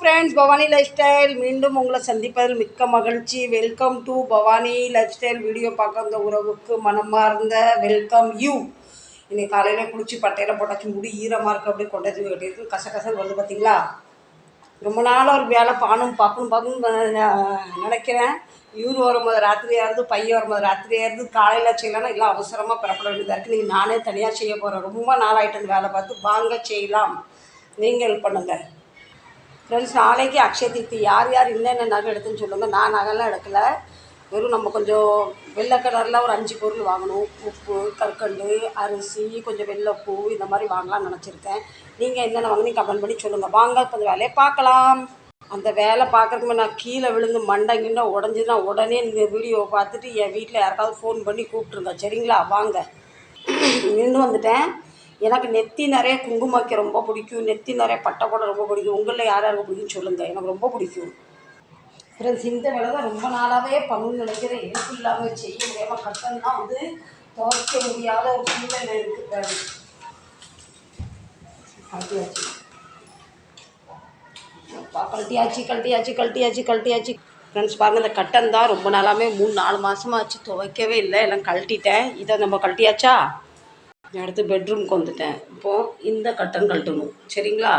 Friends Bhavani life style மீண்டும் உங்களை சந்திப்பதில் மிக்க மகிழ்ச்சி. Welcome to Bhavani lifestyle video பார்க்க வந்த உறவுக்கு மனமார்ந்த வெல்கம் யூ இன்னைக்கு காலையில் குளிச்சு பட்டையில் போட்டாச்சு முடி ஈரமாக இருக்குது அப்படியே கொண்டாச்சு கட்டியிருக்கு கச வந்து பார்த்தீங்களா ரொம்ப நாளாக ஒரு வேலை பானும் பார்க்கணும் பார்க்கணும் நான் நினைக்கிறேன். இவர் வரும்போது ராத்திரி பையன் வரும்போது ராத்திரி காலையில் செய்யலைன்னா இல்லை அவசரமாக பெறப்பட வேண்டியதாக இருக்குது நீங்கள் நானே தனியாக செய்ய போகிறேன் ரொம்ப நாளாயிட்டு வேலை பார்த்து. வாங்க செய்யலாம். நீங்கள் ஹெல்ப் பண்ணுங்கள் ஃப்ரெண்ட்ஸ் நாளைக்கு அக்ஷய தீர்த்தி யார் யார் என்னென்ன நகை எடுத்துன்னு சொல்லுங்கள் நான் நகைலாம் எடுக்கல. வெறும் நம்ம கொஞ்சம் வெள்ளை கலரில் ஒரு அஞ்சு பொருள் வாங்கணும். உப்பு கற்கண்டு அரிசி கொஞ்சம் வெள்ளைப்பூ இந்த மாதிரி வாங்கலாம்னு நினச்சிருக்கேன். நீங்கள் என்னென்ன வாங்கினீங்க கமெண்ட் பண்ணி சொல்லுங்கள் வாங்க கொஞ்சம் வேலையை பார்க்கலாம். அந்த வேலை பார்க்குறதுக்கு நான் கீழே விழுந்து மண்டங்கிட்ட உடஞ்சுன்னா உடனே இந்த வீடியோவை பார்த்துட்டு என் வீட்டில் யாருக்காவது ஃபோன் பண்ணி கூப்பிட்ருங்க சரிங்களா? வாங்க. நின்று வந்துட்டேன். எனக்கு நெத்தி நிறைய குங்குமம் வைக்க ரொம்ப பிடிக்கும். நெத்தி நிறைய பட்டை போட ரொம்ப பிடிக்கும். உங்களில் யார் யாருக்கு பிடிக்கும்னு சொல்லுங்கள் எனக்கு ரொம்ப பிடிக்கும். ஃப்ரெண்ட்ஸ் இந்த வேலை தான் ரொம்ப நாளாகவே பண்ணணும்னு நினைக்கிறேன். எனக்கு இல்லாமல் செய்ய முடியாமல் கட்டணம் தான் வந்து துவைக்க முடியாத ஒரு சூழ்நிலை இருக்குது கழட்டியாச்சு. கழட்டியாச்சு கழட்டியாச்சு கழட்டியாச்சு கழட்டியாச்சு. ஃப்ரெண்ட்ஸ் பாருங்க இந்த கட்டன் தான் ரொம்ப நாளாமே மூணு நாலு மாதமாக ஆச்சு துவைக்கவே இல்லை. எல்லாம் கழட்டிட்டேன். இதை நம்ம கழட்டியாச்சா? அடுத்து பெட்ரூம்க்கு வந்துட்டேன். இப்போது இந்த கட்டன் கழட்டணும். சரிங்களா?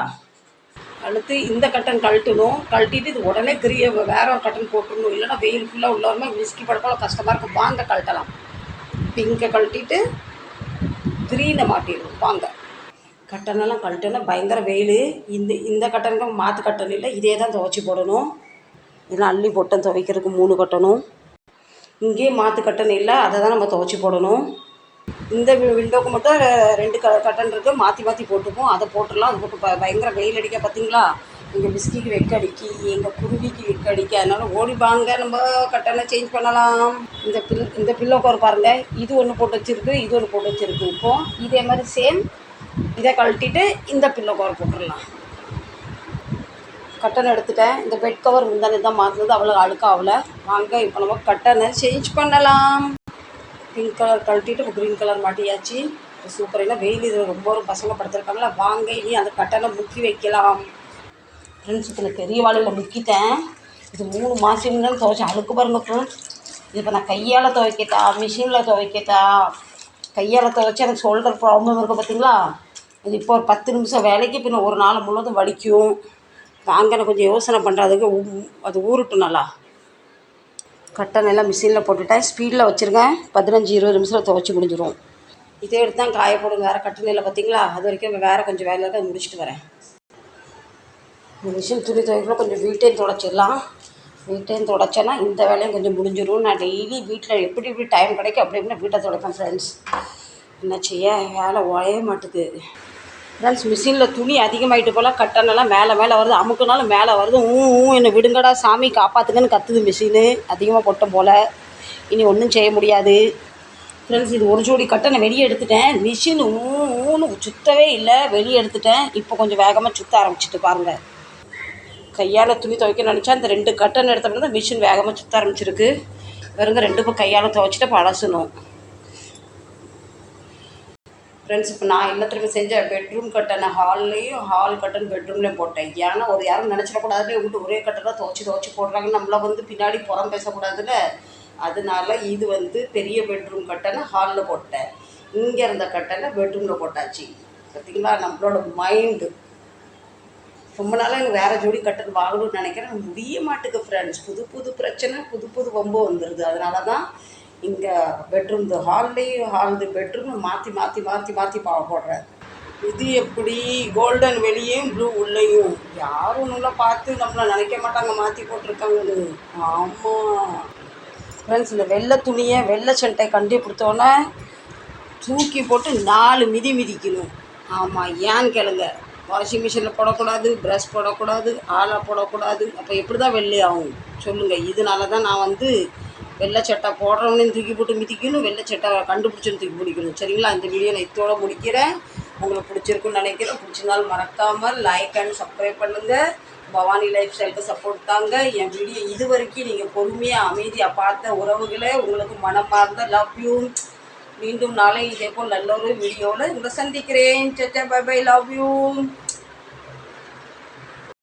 அடுத்து இந்த கட்டன் கழட்டணும். கழட்டிட்டு இது உடனே கிரிய வேற ஒரு கட்டன் போட்டுடணும். இல்லைன்னா வெயில் ஃபுல்லாக உள்ளவருமே விஸ்கி படப்போல கஷ்டமாக இருக்கும் வாங்க கழட்டலாம். பிங்கை கழட்டிட்டு க்ரீனை மாட்டிடணும். வாங்க. கட்டனெல்லாம் கழட்டோன்னா பயங்கர வெயில். இந்த இந்த கட்டனுக்கு மாற்று கட்டன் இல்லை. இதே தான் துவைச்சி போடணும். இதெல்லாம் அள்ளி போட்டன் துவைக்கிறதுக்கு மூணு கட்டணும் இங்கேயே மாற்று கட்டன் இல்லை. அதை தான் நம்ம துவைச்சி போடணும். இந்த வி- விண்டோக்கு மட்டும் ரெண்டு க கட்டன் இருக்குது மாற்றி மாற்றி போட்டுப்போம். அதை போட்டுடலாம். அது போட்டு ப- பயங்கர வெயில் அடிக்க பார்த்தீங்களா எங்கள் பிஸ்கிக்கு வெக்க அடிக்கி எங்கள் குருவிக்கு வெக்க அடிக்க. அதனால் ஓடி வாங்க. நம்ம கட்டனை சேஞ்ச் பண்ணலாம். இந்த பில் இந்த பில்லோ கவர் பாருங்கள் இது ஒன்று போட்டு வச்சுருக்கு இது ஒன்று போட்டு வச்சுருக்கு. இப்போ இதே மாதிரி சேம் இதை கழட்டிட்டு இந்த பில்லோ கவர் போட்டுடலாம். கட்டன் எடுத்துட்டேன். இந்த பெட் கவர் முந்தானே தான் மாற்றினது அவ்வளோ அழுக்காகல. வாங்க இப்போ நம்ம கட்டனை சேஞ்ச் பண்ணலாம். பிங்க் கலர் கழட்டிட்டு க்ரீன் கலர் மாட்டியாச்சு. சூப்பர் இல்லை வெயில் இது ரொம்ப ஒரு பசங்க படுத்துருக்காங்களா வாங்க இனி அந்த கட்டனை முக்கி வைக்கலாம். ஃப்ரெண்ட்ஸ் இப்போ நான் பெரிய வாழையில் முக்கிட்டேன். இது மூணு மாதம் தான் துவைச்சேன். அழுக்கு பாருங்க ஃப்ரெண்ட்ஸ் இது இப்போ நான் கையால் துவைக்கட்டா மிஷினில் துவைக்கட்டா கையால் துவைச்சா எனக்கு ஷோல்டர் ப்ராப்ளம் இருக்குது பார்த்தீங்களா இது இப்போ ஒரு பத்து நிமிஷம் வேலைக்கு பின்ன ஒரு நாள் முழுவதும் வலிக்கும். வாங்க நான் கொஞ்சம் யோசனை பண்ணுறதுக்கு அது ஊறட்டும் நல்லா. கட்டன் எல்லாம் மிஷினில் போட்டுவிட்டேன் ஸ்பீடில் வச்சுருக்கேன். பதினஞ்சு இருபது நிமிஷத்தில் துவைச்சி முடிஞ்சிடும் இதே எடுத்து தான் காய போடும் வேறு கட்டன் இல்லை பார்த்தீங்களா அது வரைக்கும் வேறு கொஞ்சம் வேலை இருக்கு முடிச்சுட்டு வரேன். மிஷின் துணி துவைக்கல கொஞ்சம் வீட்டையும் துடைச்சிடலாம். வீட்டையும் துடைச்சேன்னா இந்த வேலையும் கொஞ்சம் முடிஞ்சிடும் நான் டெய்லி வீட்டில் எப்படி எப்படி டைம் கிடைக்கும் அப்படி எப்படி வீட்டை துடைப்பேன் ஃப்ரெண்ட்ஸ் என்ன செய்ய? வேலை ஒழைய மாட்டுக்கு ஃப்ரெண்ட்ஸ் மிஷினில் துணி அதிகமாகிட்டு போல் கட்டனெல்லாம் மேலே மேலே வருது. அமுக்குனாலும் மேலே வருது. ஊ ஊ என்னை விடுங்கடா சாமி காப்பாற்றுங்கன்னு கத்துது மிஷினு அதிகமாக போட்ட போல். இனி ஒன்றும் செய்ய முடியாது. ஃப்ரெண்ட்ஸ் இது ஒரு ஜோடி கட்டனை வெளியே எடுத்துட்டேன். மிஷின் ஊ ஊன்னு சுத்தவே இல்லை. வெளியே எடுத்துட்டேன். இப்போ கொஞ்சம் வேகமாக சுத்த ஆரம்பிச்சிட்டு பாருங்கள் கையால் துணி துவைக்க நினச்சா அந்த ரெண்டு கட்டன் எடுத்தோம்னா மிஷின் வேகமாக சுத்த ஆரம்பிச்சிருக்கு. வெறுங்க ரெண்டு இப்போ கையால் துவைச்சிட்டு பழசணும். ஃப்ரெண்ட்ஸ் இப்போ நான் எல்லாத்துலையுமே செஞ்ச பெட்ரூம் கட்டனை ஹால்லையும் ஹால் கட்டன் பெட்ரூம்லேயும் போட்டேன். ஏன்னா ஒரு யாரும் நினச்சிடக்கூடாது விட்டு ஒரே கட்டனாக துவைச்சி துவைச்சி போடுறாங்க. நம்மள வந்து பின்னாடி புறம் பேசக்கூடாதுல்ல அதனால இது வந்து பெரிய பெட்ரூம் கட்டனை ஹாலில் போட்டேன். இங்கே இருந்த கட்டனை பெட்ரூமில் போட்டாச்சு. பார்த்தீங்களா நம்மளோட மைண்டு ரொம்ப நாளாக எனக்கு வேறு ஜோடி கட்டன் வாங்கணும்னு நினைக்கிறேன். முடிய மாட்டுக்கு ஃப்ரெண்ட்ஸ் புது புது பிரச்சனை புது புது வம்பு வந்துடுது அதனால தான் இங்கே பெட்ரூம் இந்த ஹால்லேயும் ஹால் பெட்ரூம் மாற்றி மாற்றி மாற்றி மாற்றி பா போடுறாரு. இது எப்படி? கோல்டன் வெளியும் ப்ளூ உள்ளேயும். யாரும் நல்லா பார்த்து நம்மளை நினைக்க மாட்டாங்க மாற்றி போட்டிருக்காங்கன்னு. ஆமாம் ஃப்ரெண்ட்ஸ் இந்த வெள்ளை துணியை வெள்ளை சட்டை கண்டி கொடுத்தோன்னே தூக்கி போட்டு நாலு மிதி மிதிக்கணும். ஆமாம் ஏன்னு கேளுங்க. வாஷிங் மிஷினில் போடக்கூடாது ப்ரஷ் போடக்கூடாது ஆளை போடக்கூடாது. அப்போ எப்படி தான் வெள்ளை ஆகும் சொல்லுங்கள் இதனால தான் நான் வந்து வெள்ளை சட்டை போடுறவனையும் தூக்கி போட்டு மிதிக்கணும் வெள்ளை சட்டை கண்டுபிடிச்சுன்னு தூக்கி பிடிக்கணும். சரிங்களா? இந்த வீடியோ நான் இதோட முடிக்கிறேன். உங்களுக்கு பிடிச்சிருக்குன்னு நினைக்கிறேன். பிடிச்சிருந்தாலும் மறக்காமல் லைக் அண்ட் சப்ஸ்கிரைப் பண்ணுங்கள் பவானி லைஃப் ஸ்டைலுக்கு சப்போர்ட் தாங்க. என் வீடியோ இது வரைக்கும் நீங்கள் பொறுமையாக அமைதியாக பார்த்த உறவுகளே உங்களுக்கு மனமார்ந்த லவ் யூ மீண்டும் நாளை இதே போல் நல்ல ஒரு வீடியோவில் உங்களை சந்திக்கிறேன். சச்சா பை பை லவ் யூ